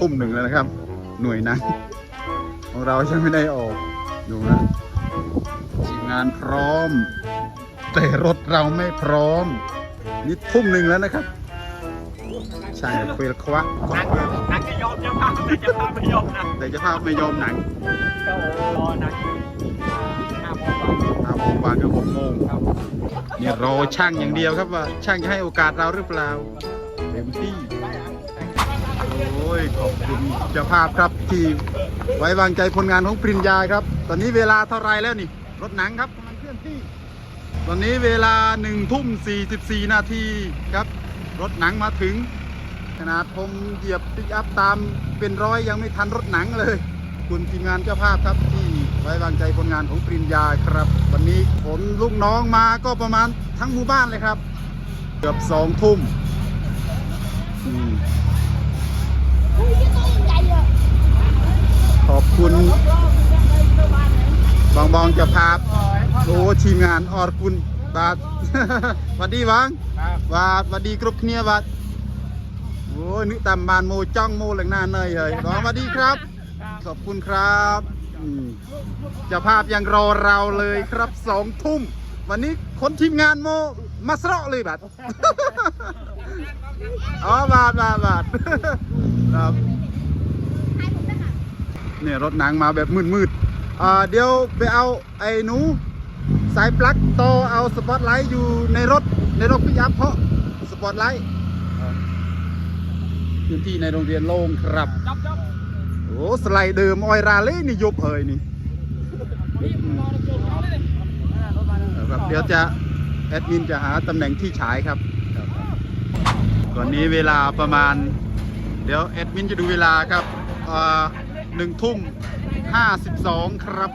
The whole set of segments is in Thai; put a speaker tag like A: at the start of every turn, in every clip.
A: ทุ่มหนึ่งแล้วนะครับ หน่วยนะของเรายังไม่ได้ออกดูนะทีมงานพร้อม แต่รถเราไม่พร้อม นี่ทุ่มหนึ่งแล้วนะครับใช่เฟลควะ
B: นักนักจะยอมจะพาแต่จะพาไม่ยอมนะ
A: แต่เจะภาพไม่ยอมหนัง
B: ก็รอนักห้าโมงกว่า
A: ห้าโมงกว่ากับหกโมงนี่รอช่างอย่างเดียวครับว่า ช่างจะให้โอกาสเราหรือเปล่าเต็มที่ โอ้ยขอบคุณเจ้าภาพครับที่ไว้วางใจผลงานของปริญญาครับ ตอนนี้เวลาเท่าไรแล้วนี่ รถหนังครับกำลังเคลื่อนที่ ตอนนี้เวลาหนึ่งทุ่ม44นาทีครับ รถหนังมาถึง ขนาดผมเหยียบปิกอัพตามเป็นร้อยยังไม่ทันรถหนังเลย คุณทีมงานเจ้าภาพครับที่ไว้วางใจผลงานของปริญญาครับ วันนี้ผมลูกน้องมาก็ประมาณทั้งหมู่บ้านเลยครับ เกือบสองทุ่ม ขอบคุณ บองบองเจะภาพโอ้ทีมงานออรกุลบาทสวัสดีวัง
B: ครับ
A: บาทสวัสดีกรุ๊ปเนียบาทโอ้ยนึกตามบานโมจ้องโมหลังหน้าเนยเฮ้ยบองสวัสดีครับ ขอบคุณครับอืมเจ้าภาพยังรอเราเลยครับสองทุ่มวันนี้คนทีมงานโม มาสระเลยบาทอ๋อบาทบาทบาทครับเนี่ยรถนังมาแบบมืดๆอ่าเดี๋ยวไปเอาไอ้หนูสายปลั๊กต่อเอาสปอตไลท์อยู่ในรถในรถพิยับเพราะสปอตไลท์พื้นที่ในโรงเรียนโล่งครับโอ้สไลด์เดิมออยราเล่นี่ยบเอ่ยนี่ครับเดี๋ยวจะ แอดมินจะหาตำแหน่งที่ฉายครับตอนนี้เวลาประมาณ เดี๋ยวแอดมินจะดูเวลาครับหนึ่งทุ่มห้าสิบสองครับ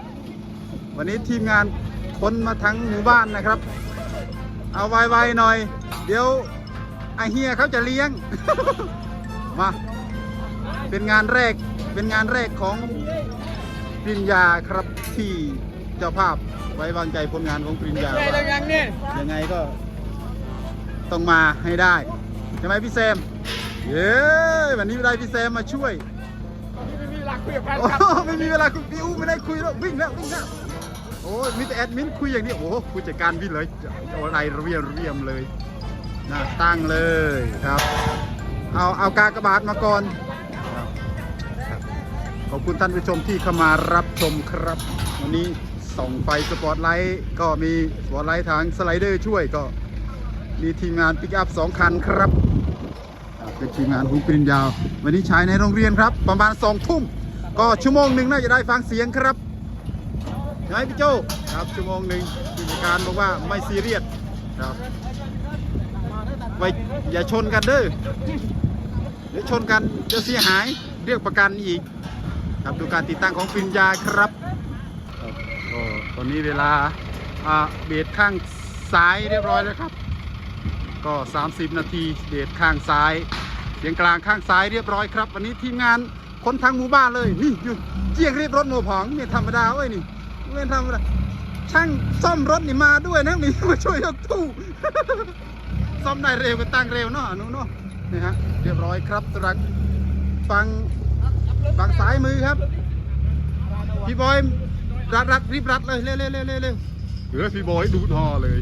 A: วันนี้ทีมงานคนมาทั้งหมู่บ้านนะครับ เอาไวๆหน่อย เดี๋ยวไอเฮียเขาจะเลี้ยง มา เป็นงานแรกเป็นงานแรกของปริญญาครับที่ เจ้าภาพไว้วางใจผลงานของปริญญา
B: เฮ้ย
A: ว่า
B: ยังเนี่ย
A: ยังไงก็ต้องมาให้ได้ใช่ไหมพี่แซมเย้วันนี้ได้พี่แซมมาช่วย
B: ไม่มีหลักคุยกับแฟน
A: โอ้
B: ครับ
A: ไม่มีเวลาคุยพี่อู้ไม่ได้คุยแล้ววิ่งแล้ววิ่งแล้วโอ้ยมีแต่แอดมินคุยอย่างนี้โอ้โหผู้จัดการวิ่งเลยเอาอะไรเรียมเรียมเลยน่าตั้งเลยครับ เอาเอากากบาทมาก่อนครับครับขอบคุณท่านผู้ชมที่เข้ามารับชมครับ วันนี้ ส่องไฟสปอตไลท์ก็มีสปอตไลท์ทางสไลเดอร์ช่วยก็มีทีมงานปิกอัพสองคันครับ เป็นทีมงานของปริญญาวันนี้ใช้ในโรงเรียนครับ ประมาณสองทุ่มก็ชั่วโมงหนึ่งน่าจะได้ฟังเสียงครับใช่ไหมพี่โจครับชั่วโมงหนึ่งผู้จัดการบอกว่าไม่ซีเรียสครับไว้อย่าชนกันเด้อเดี๋ยวชนกันจะเสียหายเรียกประกันอีกครับดูการติดตั้งของปริญญาครับ ก็ตอนนี้เวลาเบรดข้างซ้ายเรียบร้อยแล้วครับ ก็ 30 นาทีเดทข้างซ้ายเสียงกลางข้างซ้ายเรียบร้อยครับวันนี้ทีมงานคนทั้งหมู่บ้านเลยนี่อยู่เจียงเรียบรถโมผองเนี่ยธรรมดาเว้ยนี่ไม่ธรรมดาช่างซ่อมรถนี่มาด้วยนะนี่มาช่วยยกตู้ซ่อมได้เร็วก็ตั้งเร็วเนาะหนูเนาะนี่ฮะเรียบร้อยครับตรักฟังฟังซ้ายมือครับพี่บอย รัดรัดรีบรัดเลยเร็วเร็วเร็วเร็วเร็วเออพี่บอยดูทอเลย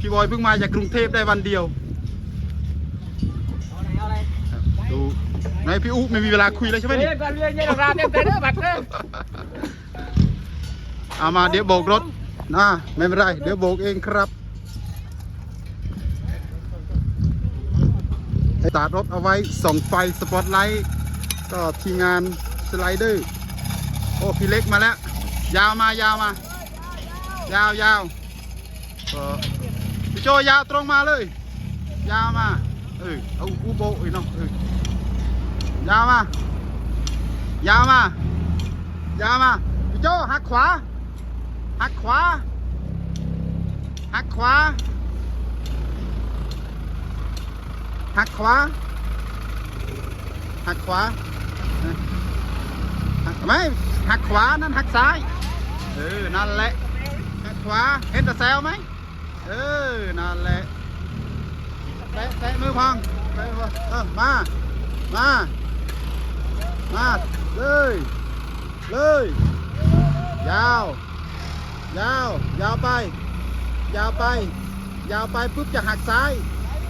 A: พี่บอยเพิ่งมาจากกรุงเทพได้วันเดียวดูไหนพี่อุ๊ไม่มีเวลาคุยเลยใช่ไหม
B: เนี่ก่อนเรียนยังรามยังแต่เด้อบัตรเด้อ
A: เอามาเดี๋ยวโบกรถนะไม่เป็นไร เดี๋ยวโบกเองครับตาร์ทรถเอาไว้ส่องไฟสปอตไลท์ก็ทีมงานสไลเดอร์โอ้พี่เล็กมาแล้ว ยาวมายาวมายาวยาวก็พี่โจยาวตรงมาเลย ยาวมาเออเอาอูโบอีกเนาะเออยาวมายาวมายาวมาพี่โจหักขวาหักขวาหักขวาหักขวาหักขวาเออหัก ไม่หักขวานั่นหักซ้าย เออ นั่นแหละ หักขวา เห็นแต่แซวไหม เออ นั่นแหละแตะแตะมือพองแตะมือเออมา มา มา เลย เลย ยาว ยาว ยาวไป ยาวไป ยาวไปปุ๊บจะหักซ้าย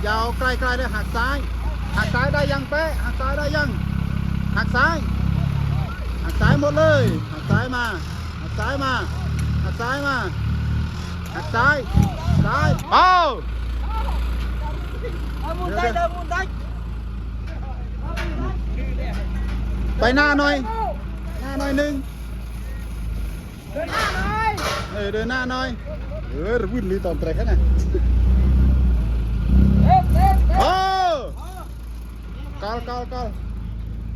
A: ยาวใกล้ๆได้หักซ้าย หักซ้ายได้ยังเป๊ะ หักซ้ายได้ยัง หักซ้าย หักซ้ายหมดเลยหักซ้ายมาหักซ้ายมาหักซ้ายมาหักซ้ายซ้ายเป้า
B: มุนได้เดิมมุนได้
A: ไปหน้าหน่อยหน้าหน่อยหนึ่ง
B: เดินหน้าหน่อย
A: เออเดินหน้าหน่อยเออวิ่งลีตอนเตะแค่นั้น
B: เอ๊ะเอ๊ะ
A: โอ้กอลกอลกอล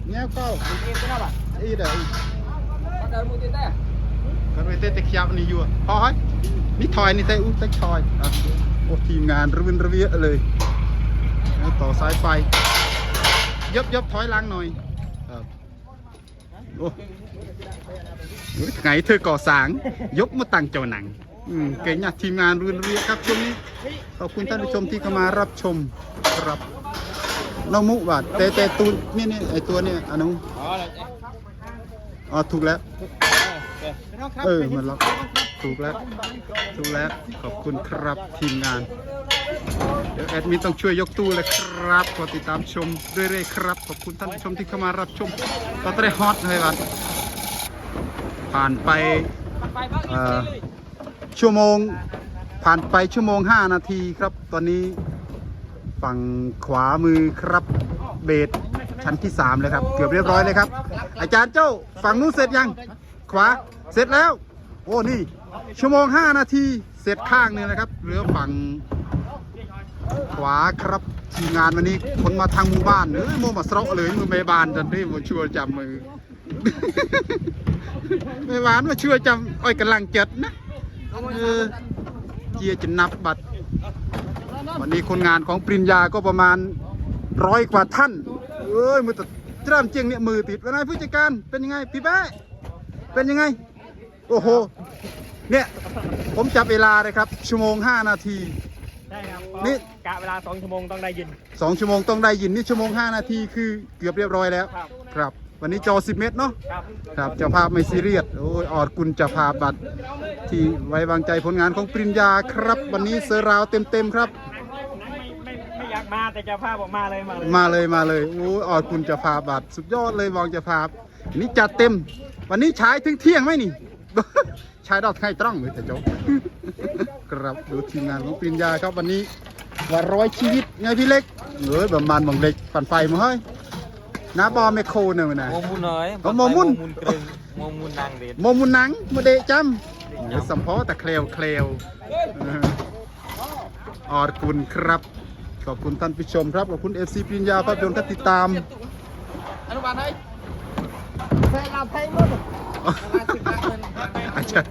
A: เงี้ยกอล
B: เอ๊ะเป็นอะไร
A: อีเด้อ
B: มา เดินมุนได้
A: กันไปเตะตะเคียบนี่อยู่อะพอให้นี่ถอยนี่เตะอุ้ยเตะถอยอะโอ้ทีมงานระวินระเวียเลยแล้วต่อสายไฟยบยบถอยหลังหน่อยครับโอ้โอ้ยไงเธอก่อสร้างยกมาตั้งเจ้าหนังอืมเก่งนะทีมงานระวินระเวียครับช่วงนี้ขอบคุณท่านผู้ชมที่เข้ามารับชมครับน้องมุบาดแต่แต่ตูนนี่นี่ไอตัวเนี่ยอันนู้น
B: อ๋อเลย
A: อ๋อถูกแล้ว
B: เออ
A: เออมันล็อกถูกแล้ว ถูกแล้ว ขอบคุณครับทีมงาน เดี๋ยวแอดมินต้องช่วยยกตู้เลยครับ ขอติดตามชมเรื่อยๆครับ ขอบคุณท่านผู้ชมที่เข้ามารับชมตอนนี้ฮอตเลยบัดผ่านไป
B: ไปบ้าง
A: เอ่อชั่วโมง ผ่านไปชั่วโมง 5 นาทีครับ ตอนนี้ฝั่งขวามือครับเบสชั้นที่ 3 เลยครับ เกือบเรียบร้อยเลยครับ อาจารย์เจ้าฝั่งนู้นเสร็จยัง ขวาเสร็จแล้ว โอ้นี่ ชั่วโมง5นาทีเสร็จข้างหนึงนะครับเหลือฝั่งขวาครับทีมงานวันนี้คนมาทางหมู่บ้านเออโมมาสระเลยมือเมบานจันที่มาช่วยจำมือเมบานมาช่วยจำอ้อยกำลังเจ็ดนะเออเจียจะนับบัตร วันนี้คนงานของปริญญาก็ประมาณร้อยกว่าท่านเอ้ยมือตัด เริ่มเจียงเนี่ยมือติดแล้วนายผู้จัดการเป็นยังไงพี่แป๊ะเป็นยังไง โอ้โห เนี่ยผมจับเวลาเลยครับ ชั่วโมง 5 นาที
B: ได้ครับ
A: นี่
B: กะเวลา 2 ชั่วโมงต้องได้ยิน
A: 2 ชั่วโมงต้องได้ยินนี่ชั่วโมง 5 นาทีคือเกือบเรียบร้อยแล้ว
B: ครับ
A: ครับ วันนี้จอ 10 เมตรเนาะ
B: ครับ
A: ครับเจ้าภาพไม่ซีเรียสโอ้ยออดกุลเจ้าภาพบัตรที่ไว้วางใจผลงานของปริญญาครับ วันนี้เซอร์ราวเต็มๆครับา
B: กมาแต่เจะภาพออกมาเลยมาเลย
A: มาเลยมาเลยโอ้ยออดกุลเจ้าภาพบัตรสุดยอดเลยวางเจ้าภาพอันนี้จัดเต็ม วันนี้ฉายถึงเที่ยงไหมนี่ฉายดอกไทยตร่องเลยแต่จบครับดูทีมงานของปริญญาครับวันนี้ว่าร้อยชีวิตไงพี่เล็กเอ้ยประมาณบังเล็กปั่นไฟมาเฮ้ยน้าบอลไมโครเนี่ยมันนะ
C: โมมุนเอ้ย
A: อ๋อโมมุน
C: โมมุนเกรงโมมุนนางเด็ด
A: โมมุนหนังโมเดะจำโอ้ยสัมพอแต่เคลวเคลวเออออดคุณครับ ขอบคุณท่านผู้ชมครับ ขอบคุณเอฟซีปริญญาภาพยนตร์ที่ติดตาม
B: อนุบาลไหนใส่ลาไทยหมด
A: อาจารย์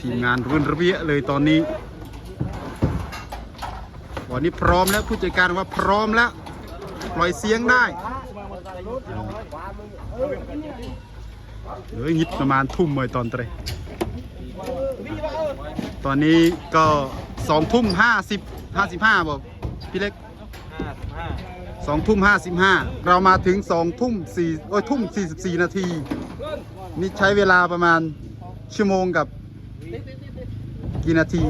A: ทีมงานรุ่นระเบียเลยตอนนี้ วันนี้พร้อมแล้วผู้จัดการว่าพร้อมแล้ว ปล่อยเสียงได้เหลืองิดประมาณทุ่มเลยตอนเตร ตอนนี้ก็สองทุ่มห้าสิบห้าสิบห้าบอกพี่เล็ก
C: ห้าสิบห้า
A: สองทุ่มห้าสิบห้าเรามาถึงสองทุ่มสี่โอ้ยทุ่มสี่สิบสี่นาที นี่ใช้เวลาประมาณชั่วโมงกับกี่นาที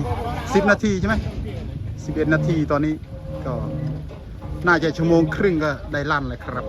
A: สิบนาทีใช่ไหมสิบเอ็ดนาทีตอนนี้ก็น่าจะชั่วโมงครึ่งก็ได้ลั่นเลยครับ